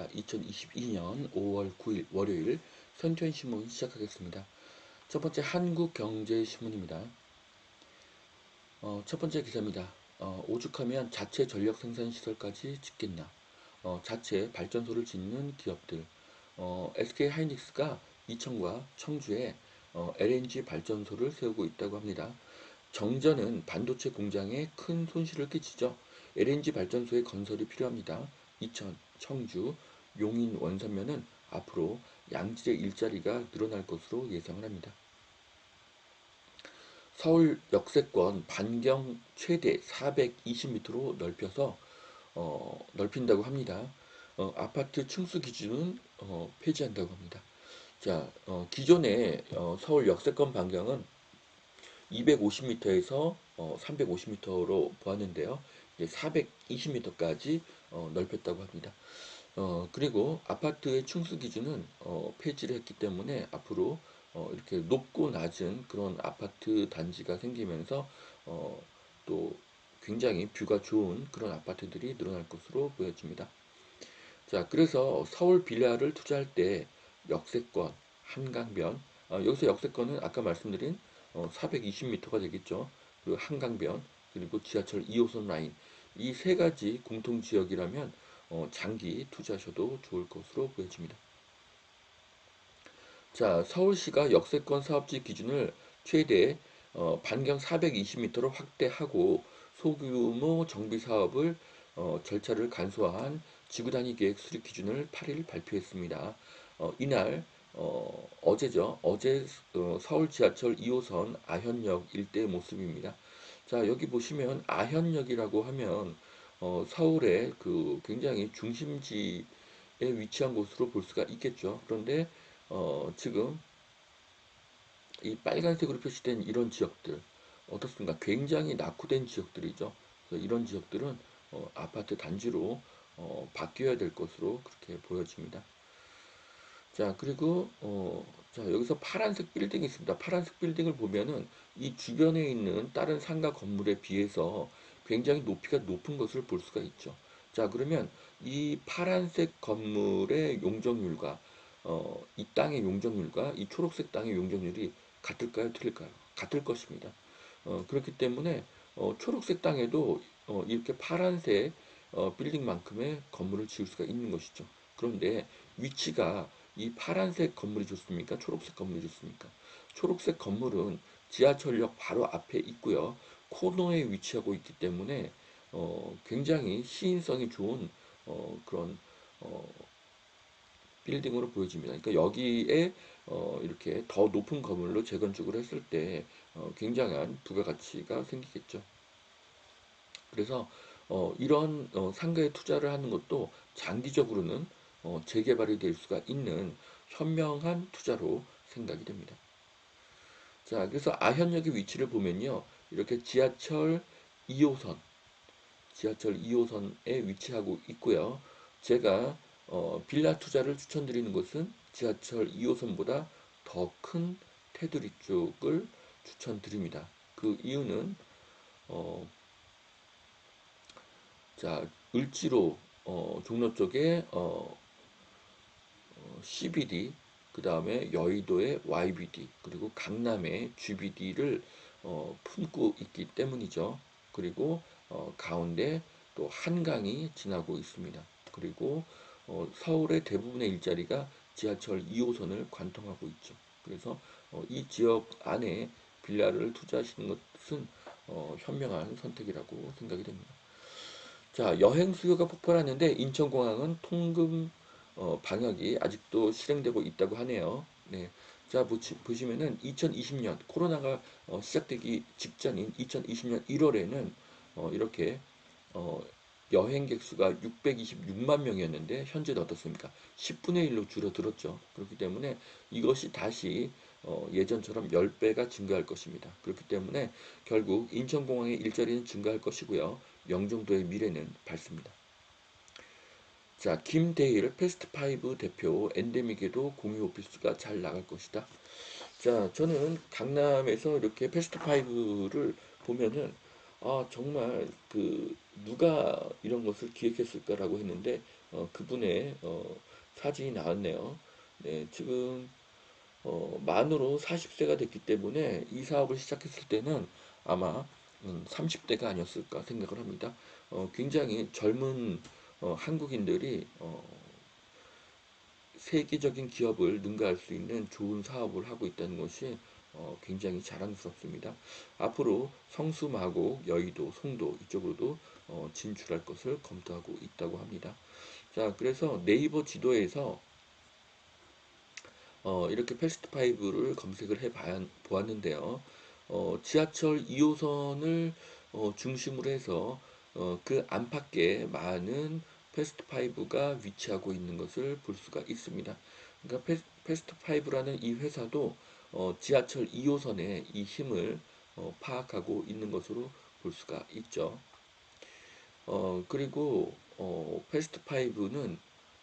하겠습니다. 2022년 5월 9일 월요일 선천신문 시작하겠습니다. 첫 번째 한국경제신문입니다. 어, 첫 번째 기사입니다. 어, 오죽하면 자체 전력 생산 시설까지 짓겠나. 어, 자체 발전소를 짓는 기업들. 어, SK 하이닉스가 이천과 청주에 어, LNG 발전소를 세우고 있다고 합니다. 정전은 반도체 공장에 큰 손실을 끼치죠. LNG 발전소의 건설이 필요합니다. 이천, 청주, 용인, 원산면은 앞으로 양질의 일자리가 늘어날 것으로 예상을 합니다. 서울 역세권 반경 최대 420m로 넓혀서 어, 넓힌다고 합니다. 어, 아파트 층수 기준은 어, 폐지한다고 합니다. 자, 어, 기존의 어, 서울 역세권 반경은 250m에서 어, 350m로 보았는데요. 420m까지 어, 넓혔다고 합니다. 어, 그리고 아파트의 층수 기준은 어, 폐지를 했기 때문에 앞으로 어, 이렇게 높고 낮은 그런 아파트 단지가 생기면서 어, 또 굉장히 뷰가 좋은 그런 아파트들이 늘어날 것으로 보여집니다. 자, 그래서 서울 빌라를 투자할 때 역세권, 한강변, 어, 여기서 역세권은 아까 말씀드린 어, 420m가 되겠죠. 그리고 한강변, 그리고 지하철 2호선 라인, 이 세 가지 공통 지역이라면 어, 장기 투자하셔도 좋을 것으로 보여집니다. 자, 서울시가 역세권 사업지 기준을 최대 어, 반경 420m로 확대하고 소규모 정비 사업을 어, 절차를 간소화한 지구단위 계획 수립 기준을 8일 발표했습니다. 어, 이날 어, 어제죠. 어제 어, 서울 지하철 2호선 아현역 일대 모습입니다. 자, 여기 보시면 아현역이라고 하면 어, 서울의 그 굉장히 중심지에 위치한 곳으로 볼 수가 있겠죠. 그런데 어, 지금 이 빨간색으로 표시된 이런 지역들 어떻습니까? 굉장히 낙후된 지역들이죠. 이런 지역들은 어, 아파트 단지로 어, 바뀌어야 될 것으로 그렇게 보여집니다. 자, 그리고 어, 자, 여기서 파란색 빌딩이 있습니다. 파란색 빌딩을 보면은 이 주변에 있는 다른 상가 건물에 비해서 굉장히 높이가 높은 것을 볼 수가 있죠. 자, 그러면 이 파란색 건물의 용적률과 어, 이 땅의 용적률과 이 초록색 땅의 용적률이 같을까요? 틀릴까요? 같을 것입니다. 어, 그렇기 때문에 어, 초록색 땅에도 어, 이렇게 파란색 어, 빌딩만큼의 건물을 지을 수가 있는 것이죠. 그런데 위치가 이 파란색 건물이 좋습니까? 초록색 건물이 좋습니까? 초록색 건물은 지하철역 바로 앞에 있고요. 코너에 위치하고 있기 때문에 어, 굉장히 시인성이 좋은 어, 그런 어, 빌딩으로 보여집니다. 그러니까 여기에 어, 이렇게 더 높은 건물로 재건축을 했을 때 어, 굉장한 부가가치가 생기겠죠. 그래서 어, 이런 어, 상가에 투자를 하는 것도 장기적으로는 어, 재개발이 될 수가 있는 현명한 투자로 생각이 됩니다. 자, 그래서 아현역의 위치를 보면요. 이렇게 지하철 2호선, 지하철 2호선에 위치하고 있고요. 제가 어, 빌라 투자를 추천드리는 것은 지하철 2호선보다 더 큰 테두리 쪽을 추천드립니다. 그 이유는 어, 자 을지로 어, 종로 쪽에 어, CBD, 그 다음에 여의도의 YBD, 그리고 강남의 GBD를 어, 품고 있기 때문이죠. 그리고 어, 가운데 또 한강이 지나고 있습니다. 그리고 어, 서울의 대부분의 일자리가 지하철 2호선을 관통하고 있죠. 그래서 어, 이 지역 안에 빌라를 투자하시는 것은 어, 현명한 선택이라고 생각이 됩니다. 자, 여행 수요가 폭발하는데 인천공항은 통금 어, 방역이 아직도 실행되고 있다고 하네요. 네. 자, 보시, 면은 2020년 코로나가 어, 시작되기 직전인 2020년 1월에는 어, 이렇게 어, 여행객 수가 626만 명이었는데 현재는 어떻습니까? 10분의 1로 줄어들었죠. 그렇기 때문에 이것이 다시 어, 예전처럼 10배가 증가할 것입니다. 그렇기 때문에 결국 인천공항의 일자리는 증가할 것이고요. 영종도의 미래는 밝습니다. 자, 김대일 패스트5 대표 엔데믹에도 공유 오피스가 잘 나갈 것이다. 자, 저는 강남에서 이렇게 패스트5를 보면은 아, 정말 그 누가 이런 것을 기획했을까라고 했는데 어, 그분의 어, 사진이 나왔네요. 네, 지금 어, 만으로 40세가 됐기 때문에 이 사업을 시작했을 때는 아마 음, 30대가 아니었을까 생각을 합니다. 어, 굉장히 젊은 어, 한국인들이 어, 세계적인 기업을 능가할 수 있는 좋은 사업을 하고 있다는 것이 어, 굉장히 자랑스럽습니다. 앞으로 성수, 마곡, 여의도, 송도 이쪽으로도 어, 진출할 것을 검토하고 있다고 합니다. 자, 그래서 네이버 지도에서 어, 이렇게 패스트5를 검색을 해 보았는데요. 어, 지하철 2호선을 어, 중심으로 해서 어, 그 안팎에 많은 패스트 5가 위치하고 있는 것을 볼 수가 있습니다. 그러니까 패스트 5라는 이 회사도 어, 지하철 2호선의 이 힘을 어, 파악하고 있는 것으로 볼 수가 있죠. 어, 그리고 어, 패스트 5는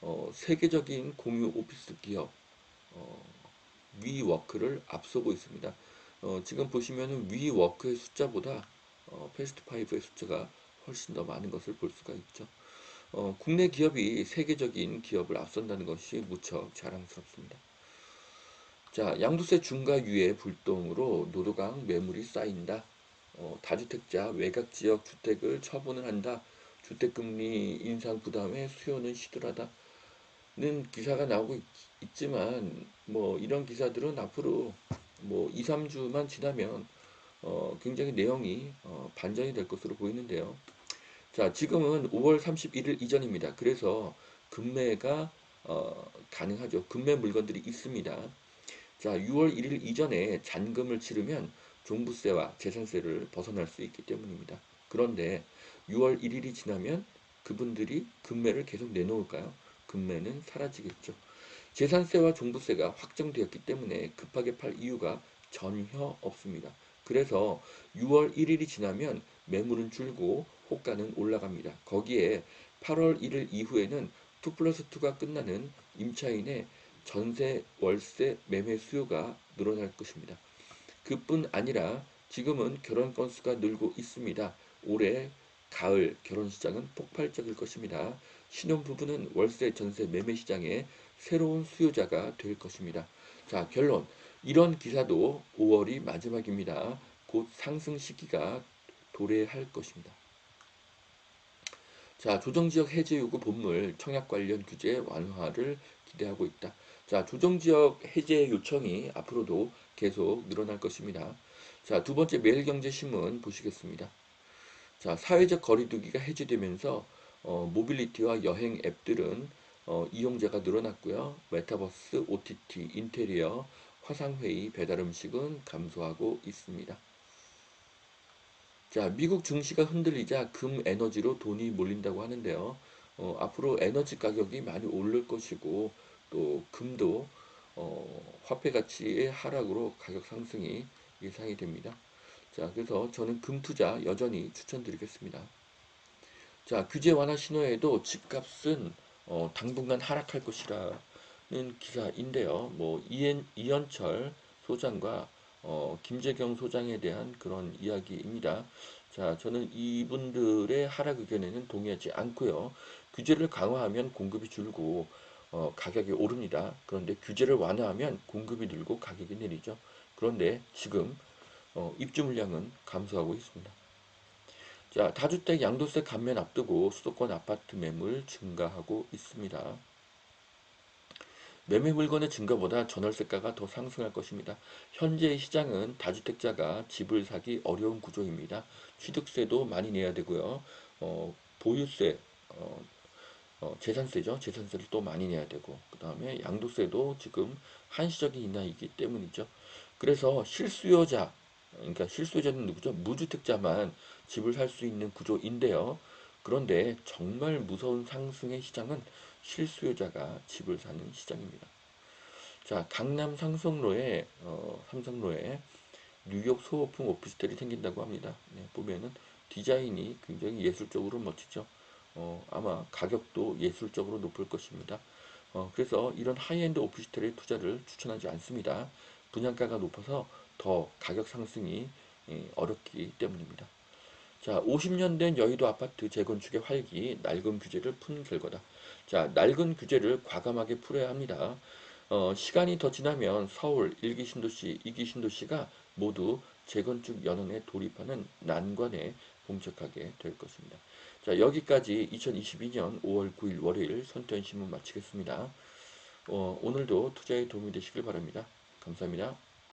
어, 세계적인 공유 오피스 기업 어, 위워크를 앞서고 있습니다. 어, 지금 보시면 위워크의 숫자보다 어, 패스트 5의 숫자가 훨씬 더 많은 것을 볼 수가 있죠. 어, 국내 기업이 세계적인 기업을 앞선다는 것이 무척 자랑스럽습니다. 자, 양도세 중과 유예 불똥으로 노도강 매물이 쌓인다. 어, 다주택자 외곽 지역 주택을 처분을 한다. 주택금리 인상 부담에 수요는 시들하다. 는 기사가 나오고 있, 지만 뭐 이런 기사들은 앞으로 뭐 2, 3주만 지나면 어, 굉장히 내용이 어, 반전이 될 것으로 보이는데요. 자, 지금은 5월 31일 이전입니다. 그래서 금매가 어, 가능하죠. 금매 물건들이 있습니다. 자, 6월 1일 이전에 잔금을 치르면 종부세와 재산세를 벗어날 수 있기 때문입니다. 그런데 6월 1일이 지나면 그분들이 금매를 계속 내놓을까요? 금매는 사라지겠죠. 재산세와 종부세가 확정되었기 때문에 급하게 팔 이유가 전혀 없습니다. 그래서 6월 1일이 지나면 매물은 줄고 호가는 올라갑니다. 거기에 8월 1일 이후에는 2 플러스 2가 끝나는 임차인의 전세, 월세, 매매 수요가 늘어날 것입니다. 그뿐 아니라 지금은 결혼 건수가 늘고 있습니다. 올해 가을 결혼 시장은 폭발적일 것입니다. 신혼부부는 월세 전세 매매 시장에 새로운 수요자가 될 것입니다. 자, 결론. 이런 기사도 5월이 마지막입니다. 곧 상승 시기가 도래할 것입니다. 자, 조정지역 해제 요구 본물 청약 관련 규제 완화를 기대하고 있다. 자, 조정지역 해제 요청이 앞으로도 계속 늘어날 것입니다. 자, 두 번째 매일경제신문 보시겠습니다. 자, 사회적 거리두기가 해제되면서 어, 모빌리티와 여행 앱들은 어, 이용자가 늘어났고요. 메타버스, OTT, 인테리어, 화상회의, 배달 음식은 감소하고 있습니다. 자, 미국 증시가 흔들리자 금 에너지로 돈이 몰린다고 하는데요. 어, 앞으로 에너지 가격이 많이 오를 것이고 또 금도 어, 화폐 가치의 하락으로 가격 상승이 예상이 됩니다. 자, 그래서 저는 금 투자 여전히 추천드리겠습니다. 자, 규제 완화 신호에도 집값은 어, 당분간 하락할 것이라는 기사인데요. 뭐 이엔, 이현철 소장과 어, 김재경 소장에 대한 그런 이야기입니다. 자, 저는 이분들의 하락 의견에는 동의하지 않고요. 규제를 강화하면 공급이 줄고 어, 가격이 오릅니다. 그런데 규제를 완화하면 공급이 늘고 가격이 내리죠. 그런데 지금 어, 입주 물량은 감소하고 있습니다. 자, 다주택 양도세 감면 앞두고 수도권 아파트 매물 증가하고 있습니다. 매매 물건의 증가보다 전월세가가 더 상승할 것입니다. 현재 시장은 다주택자가 집을 사기 어려운 구조입니다. 취득세도 많이 내야 되고요. 어, 보유세, 어, 어, 재산세죠. 재산세를 또 많이 내야 되고 그 다음에 양도세도 지금 한시적인 인하이기 때문이죠. 그래서 실수요자 그러니까 실수요자는 누구죠? 무주택자만 집을 살 수 있는 구조인데요. 그런데 정말 무서운 상승의 시장은 실수요자가 집을 사는 시장입니다. 자, 강남 상성로에 어, 삼성로에 뉴욕 소호풍 오피스텔이 생긴다고 합니다. 네, 보면은 디자인이 굉장히 예술적으로 멋지죠. 어, 아마 가격도 예술적으로 높을 것입니다. 어, 그래서 이런 하이엔드 오피스텔의 투자를 추천하지 않습니다. 분양가가 높아서 더 가격 상승이 예, 어렵기 때문입니다. 자, 50년 된 여의도 아파트 재건축의 활기, 낡은 규제를 푼 결과다. 자, 낡은 규제를 과감하게 풀어야 합니다. 어, 시간이 더 지나면 서울 1기 신도시, 2기 신도시가 모두 재건축 연원에 돌입하는 난관에 봉착하게 될 것입니다. 자, 여기까지 2022년 5월 9일 월요일 손태현 신문 마치겠습니다. 어, 오늘도 투자에 도움이 되시길 바랍니다. 감사합니다.